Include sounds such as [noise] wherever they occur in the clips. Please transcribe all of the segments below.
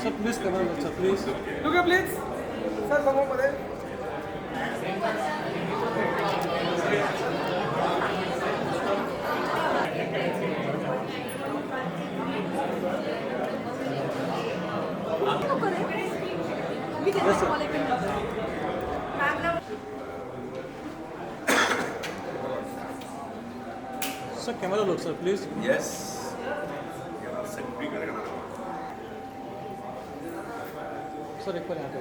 Sir please करा ना sir please to please sir बघू मध्ये सर कॅमेरा लोक सर प्लीज करणार. सर एक पण यहाँ पे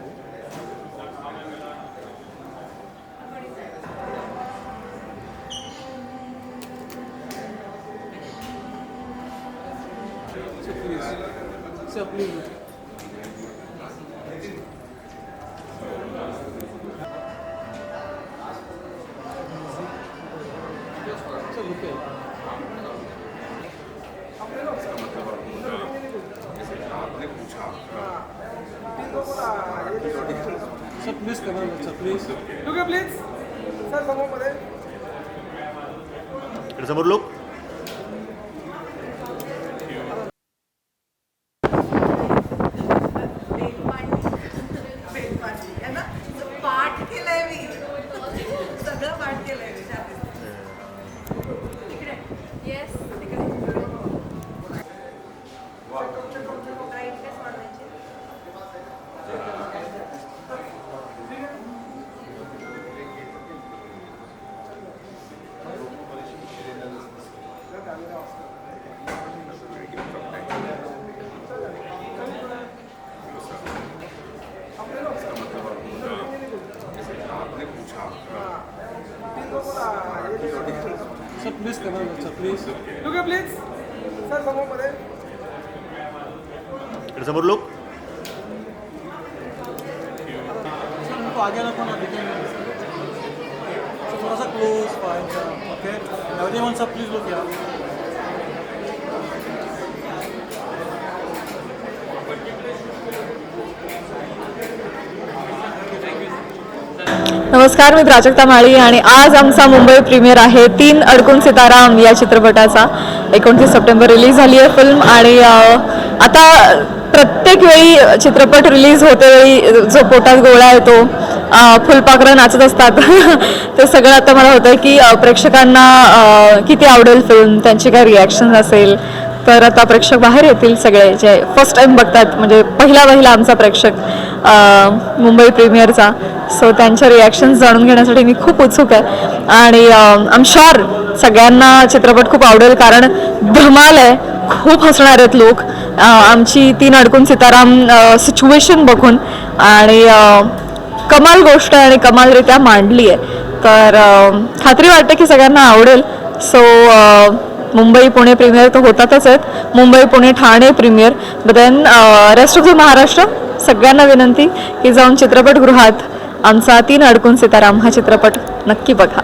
sir please sir please sir रुके आपने पूछा सर प्लीज करा sir please okay please sir समोरमध्ये इकडे समोर लोक सर प्लीज करा sir please okay please sir समोरमध्ये इकडे समोर लोक सर उनको आगे रखो ना दिखेंगे सर थोड़ा सा close fine okay everyone sir please look यार नमस्कार मी प्राजक्ता माळी आणि आज आमचा मुंबई प्रीमियर आहे तीन अडकून सिताराम या चित्रपटाचा. एकोणतीस सप्टेंबर रिलीज झाली आहे फिल्म आणि आता प्रत्येक वेळी चित्रपट रिलीज होते वेळी जो पोटात गोळा येतो फुलपाखरं नाचत असतात. [laughs] ते सगळं आता मला होतं की प्रेक्षकांना किती आवडेल फिल्म त्यांची काय रिॲक्शन असेल? तर आता प्रेक्षक बाहेर येतील सगळे जे फर्स्ट टाईम बघतात म्हणजे पहिला पहिला आमचा प्रेक्षक मुंबई प्रीमियरचा. सो त्यांच्या रिॲक्शन्स जाणून घेण्यासाठी मी खूप उत्सुक आहे. आणि आम शुअर सगळ्यांना चित्रपट खूप आवडेल कारण धमाल आहे. खूप हसणार आहेत लोक. आमची तीन अडकून सीताराम सिच्युएशन बघून. आणि कमाल गोष्ट आहे आणि कमालरित्या मांडली आहे. तर खात्री वाटते की सगळ्यांना आवडेल. सो मुंबई पुणे प्रीमियर तर होतातच आहेत. Mumbai Pune Thane premiere then rest of the Maharashtra सगळ्यांना विनंती की जाऊन चित्रपटगृहात आमचा तीन अडकून सीताराम हा चित्रपट नक्की बघा.